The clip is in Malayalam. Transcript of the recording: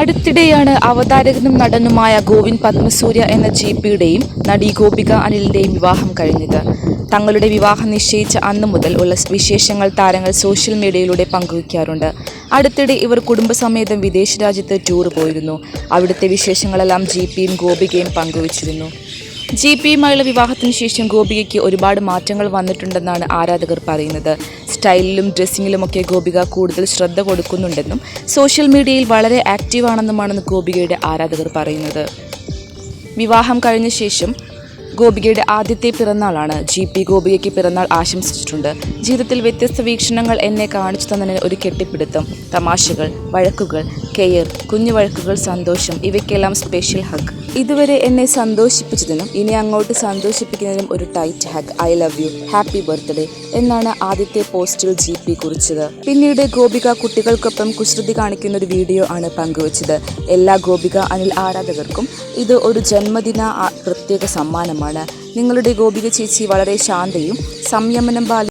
അടുത്തിടെയാണ് അവതാരകനും നടനുമായ ഗോവിന്ദ് പത്മസൂര്യ എന്ന ജി പിയുടെയും നടി ഗോപിക അനിലിന്റെയും വിവാഹം കഴിഞ്ഞത്. തങ്ങളുടെ വിവാഹം നിശ്ചയിച്ച അന്നു മുതൽ ഉള്ള വിശേഷങ്ങൾ താരങ്ങൾ സോഷ്യൽ മീഡിയയിലൂടെ പങ്കുവയ്ക്കാറുണ്ട്. അടുത്തിടെ ഇവർ കുടുംബസമേതം വിദേശ രാജ്യത്ത് ടൂർ പോയിരുന്നു. അവിടുത്തെ വിശേഷങ്ങളെല്ലാം ജി പിയും ഗോപികയും പങ്കുവച്ചിരുന്നു. ജി പിയുമായുള്ള വിവാഹത്തിന് ശേഷം ഗോപികയ്ക്ക് ഒരുപാട് മാറ്റങ്ങൾ വന്നിട്ടുണ്ടെന്നാണ് ആരാധകർ പറയുന്നത്. സ്റ്റൈലിലും ഡ്രസ്സിങ്ങിലുമൊക്കെ ഗോപിക കൂടുതൽ ശ്രദ്ധ കൊടുക്കുന്നുണ്ടെന്നും സോഷ്യൽ മീഡിയയിൽ വളരെ ആക്റ്റീവാണെന്നുമാണ് ഗോപികയുടെ ആരാധകർ പറയുന്നത്. വിവാഹം കഴിഞ്ഞ ശേഷം ഗോപികയുടെ ആദ്യത്തെ പിറന്നാളാണ്. ജി പി ഗോപികയ്ക്ക് പിറന്നാൾ ആശംസിച്ചിട്ടുണ്ട്. ജീവിതത്തിൽ വ്യത്യസ്ത വീക്ഷണങ്ങൾ എന്നെ കാണിച്ചു തന്നതിന് ഒരു കെട്ടിപ്പിടുത്തം തമാശകൾ വഴക്കുകൾ കെയർ കുഞ്ഞു വഴക്കുകൾ സന്തോഷം ഇവയ്ക്കെല്ലാം സ്പെഷ്യൽ ഹഗ് ഇതുവരെ എന്നെ സന്തോഷിപ്പിച്ചതിനും ഇനി അങ്ങോട്ട് സന്തോഷിപ്പിക്കുന്നതിനും ഒരു tight hug I love you happy birthday എന്നാണ് ആദ്യത്തെ പോസ്റ്റിൽ ജി പി കുറിച്ചത്. പിന്നീട് ഗോപിക കുട്ടികൾക്കൊപ്പം കുശ്രുതി കാണിക്കുന്ന ഒരു വീഡിയോ ആണ് പങ്കുവച്ചത്. എല്ലാ ഗോപിക അനിൽ ആരാധകർക്കും ഇത് ഒരു ജന്മദിന പ്രത്യേക സമ്മാനമാണ്. നിങ്ങളുടെ ഗോപിക ചേച്ചി വളരെ ശാന്തയും സംയമനം പാലി